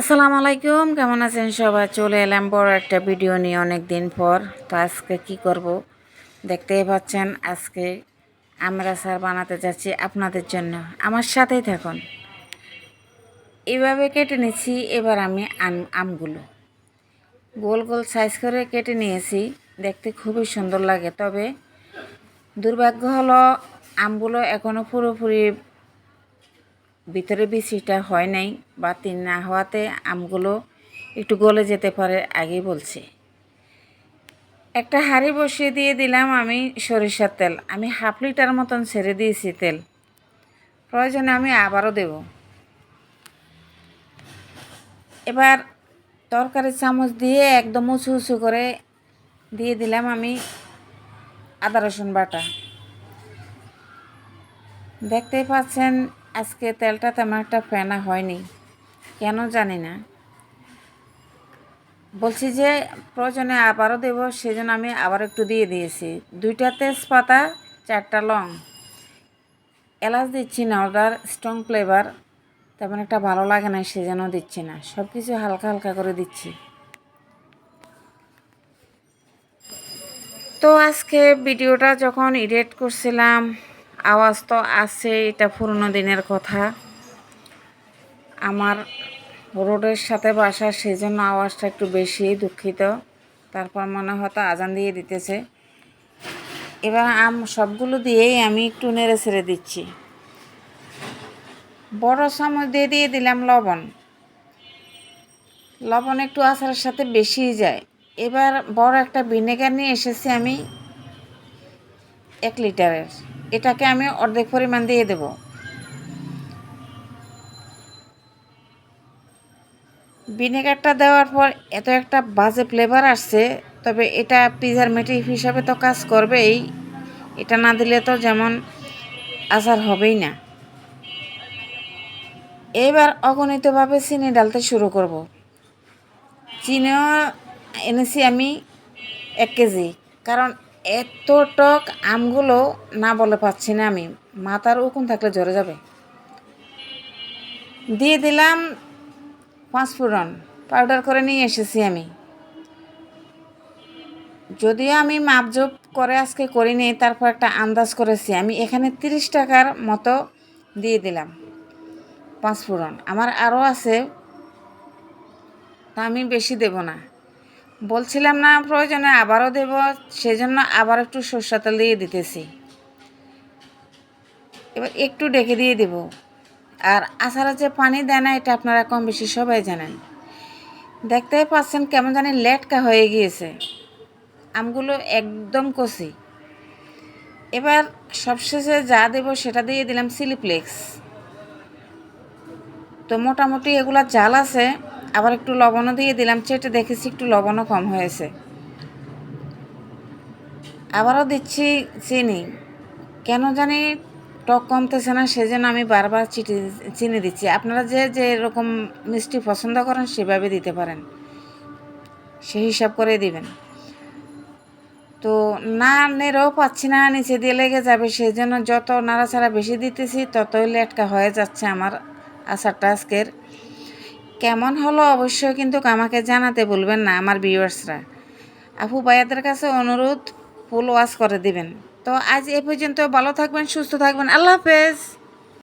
আসসালামু আলাইকুম, কেমন আছেন সবাই? চলে এলাম বড় একটা ভিডিও নিয়ে অনেক দিন পর। তো আজকে কি করব? দেখতেই পাচ্ছেন, আজকে আমরা স্যার বানাতে যাচ্ছি আপনাদের জন্য। আমার সাথেই থাকুন। এভাবে কেটে নিচ্ছি এবার আমি আম, আমগুলো। গোল গোল সাইজ করে কেটে নিয়েছি। দেখতে খুবই সুন্দর লাগে, তবে দুর্ভাগ্য হলো আমগুলো এখনও পুরোপুরি ভিতরে বিচিটা হয় নাই বা তিন না হওয়াতে আমগুলো একটু গলে যেতে পারে আগে বলছি। একটা হাঁড়ি বসিয়ে দিয়ে দিলাম আমি সরিষার তেল। আমি হাফ লিটার মতন ছেড়ে দিয়েছি তেল। প্রয়োজনে আমি আবারও দেব। এবার তরকারি চামচ দিয়ে একদম উঁচু উঁচু করে দিয়ে দিলাম আমি আদা রসুন বাটা। দেখতেই পাচ্ছেন আজকে তেলটা তেমন একটা ফেনা হয়নি। কেন জানি না। বলছি যে প্রয়োজনে আবারও দেবো, সেজন্য আমি আবার একটু দিয়ে দিয়েছি। দুইটা তেজপাতা, চারটা লং। এলাচ দিচ্ছি না, ওটার স্ট্রং ফ্লেভার তেমন একটা ভালো লাগে না, সেজন্য দিচ্ছি না। সব কিছু হালকা হালকা করে দিচ্ছি। তো আজকে ভিডিওটা যখন এডিট করছিলাম আওয়াজ তো আছে, এটা পুরনো দিনের কথা। আমার রোডের সাথে বাসা সেই জন্য আওয়াজটা একটু বেশি দুঃখিত। তারপর মনে হয়তো আজান দিয়ে দিতেছে। এবার আম সবগুলো দিয়েই আমি একটু নেড়ে ছেড়ে দিচ্ছি। বড় চামচ দিয়ে দিয়ে দিলাম লবণ। লবণ একটু আচারের সাথে বেশিই যায়। এবার বড় একটা ভিনেগার নিয়ে এসেছি আমি এক লিটারের। এটাকে আমি অর্ধেক পরিমাণ দিয়ে দেব। ভিনেগারটা দেওয়ার পর এত একটা বাজে ফ্লেভার আসছে, তবে এটা প্রিজারমেটিভ হিসাবে তো কাজ করবেই। এটা না দিলে তো যেমন আচার হবেই না। এবার অগণিতভাবে চিনি ডালতে শুরু করব। চিনিও এনেছি আমি এক কেজি, কারণ এত টক আমগুলো না বলে পাচ্ছি না আমি। মাথার উকুন থাকলে ঝরে যাবে। দিয়ে দিলাম পাঁচ পাঁচফোড়ন পাউডার করে নিয়ে এসেছি আমি। যদিও আমি মাপজোপ করে আজকে করিনি, তারপর একটা আন্দাজ করেছি। আমি এখানে তিরিশ টাকার মতো দিয়ে দিলাম পাঁচ পাঁচফোড়ন আমার আরও আছে, তা আমি বেশি দেব না। বলছিলাম না প্রয়োজনে আবারও দেব, সেজন্য আবার একটু সর্ষা তেল দিয়ে দিতেছি। এবার একটু ডেকে দিয়ে দেব। আর আচারে যে পানি দেয় না, এটা আপনারা কম বেশি সবাই জানেন। দেখতেই পাচ্ছেন কেমন জানি লেটকা হয়ে গিয়েছে। আমগুলো একদম কষি। এবার সবশেষে যা দেব সেটা দিয়ে দিলাম সিলিপ্লেক্স তো মোটামুটি এগুলা জাল আছে। আবার একটু লবণও দিয়ে দিলাম, চেটে দেখেছি একটু লবণও কম হয়েছে। আবারও দিচ্ছি চিনি। কেন জানি টক কমতেছে না, সেজন্য আমি বারবার চিটি, চিনি দিচ্ছি। আপনারা যে যে এরকম মিষ্টি পছন্দ করেন, সেভাবে দিতে পারেন। সেই হিসাব করে দিবেন। তো না নেড়েও পাচ্ছি না, নিচে দিয়ে লেগে যাবে সেই জন্য যত নাড়াচাড়া বেশি দিতেছি, ততই লেটকা হয়ে যাচ্ছে আমার আচারটা আজকের। কেমন হলো অবশ্যই কিন্তু আমাকে জানাতে বলবেন না আমার ভিউয়ার্সরা। আপু ভাইয়াদের কাছে অনুরোধ ফুল ওয়াশ করে দিবেন। তো আজ এ পর্যন্ত ভালো থাকবেন, সুস্থ থাকবেন। আল্লাহ হাফেজ।